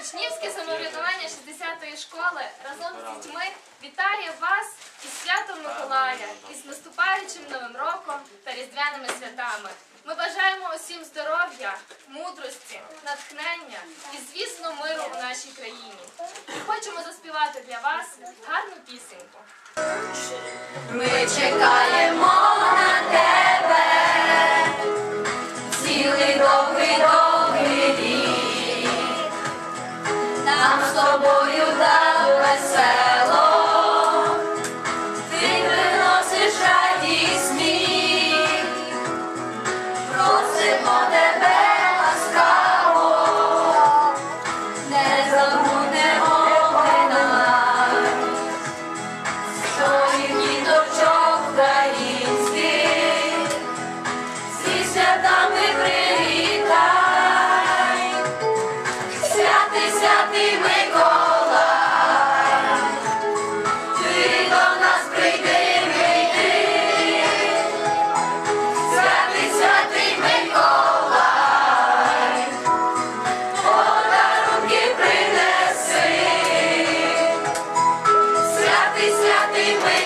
Учнівське самоврядування 60-ї школи разом з дітьми вітає вас із святом Миколая, із наступаючим Новим роком та різдвяними святами. Ми бажаємо усім здоров'я, мудрості, натхнення і, звісно, миру у нашій країні. І хочемо заспівати для вас гарну пісеньку. Ми чекаємо собою за весел. anywhere.